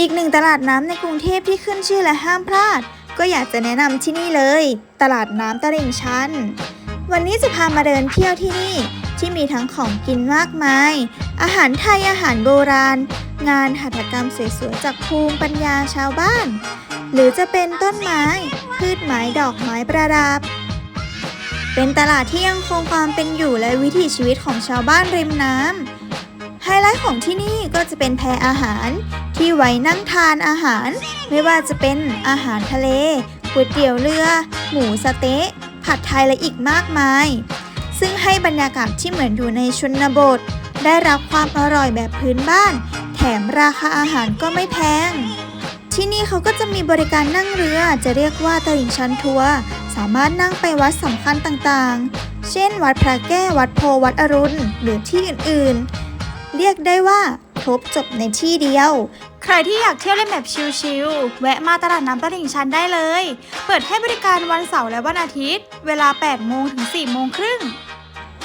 อีกหนึ่งตลาดน้ำในกรุงเทพที่ขึ้นชื่อและห้ามพลาด ก็อยากจะแนะนำที่นี่เลย ตลาดน้ำตลิ่งชัน วันนี้จะพามาเดินเที่ยวที่นี่ ที่มีทั้งของกินมากมาย อาหารไทยอาหารโบราณ งานหัตถกรรมสวยๆจากภูมิปัญญาชาวบ้าน หรือจะเป็นต้นไม้ พืชไม้ดอกไม้ประดับ เป็นตลาดที่ยังคงความเป็นอยู่และวิถีชีวิตของชาวบ้านริมน้ำไฮไลท์ของที่นี่ก็จะเป็นแพอาหาร ที่ไว้นั่งทานอาหาร ไม่ว่าจะเป็นอาหารทะเลก๋วยเตี๋ยวเรือ หมูสะเต๊ะ ผัดไทยและอีกมากมาย ซึ่งให้บรรยากาศที่เหมือนอยู่ในชนบท ได้รับความอร่อยแบบพื้นบ้าน แถมราคาอาหารก็ไม่แพง ที่นี่เขาก็จะมีบริการนั่งเรือจะเรียกว่าตลิ่งชันทัวร์สามารถนั่งไปวัดสำคัญต่างๆ เช่น วัดพระแก้ววัดโพวัดอรุณหรือที่อื่นๆ เรียกได้ว่าครบจบในที่เดียว ใครที่อยากเที่ยวเล่นแบบชิลๆ แวะมาตลาดน้ำตลิ่งชันได้เลย เปิดให้บริการวันเสาร์และวันอาทิตย์ เวลา 8 โมงถึง 4 โมงครึ่ง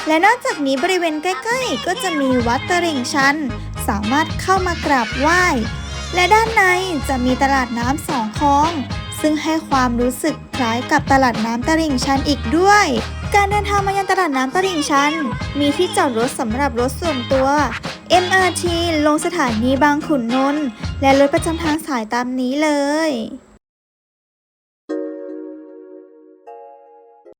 และนอกจากนี้บริเวณใกล้ๆ ก็จะมีวัดตลิ่งชัน สามารถเข้ามากราบไหว้ และด้านในจะมีตลาดน้ำสองคลอง ซึ่งให้ความรู้สึกคล้ายกับตลาดน้ำตลิ่งชันอีกด้วยการเดินทางมายังตลาดน้ำตลิ่งชัน มีที่จอดรถสำหรับรถส่วนตัว MRT ลงสถานีบางขุนนนท์ และรถประจำทางสายตามนี้เลย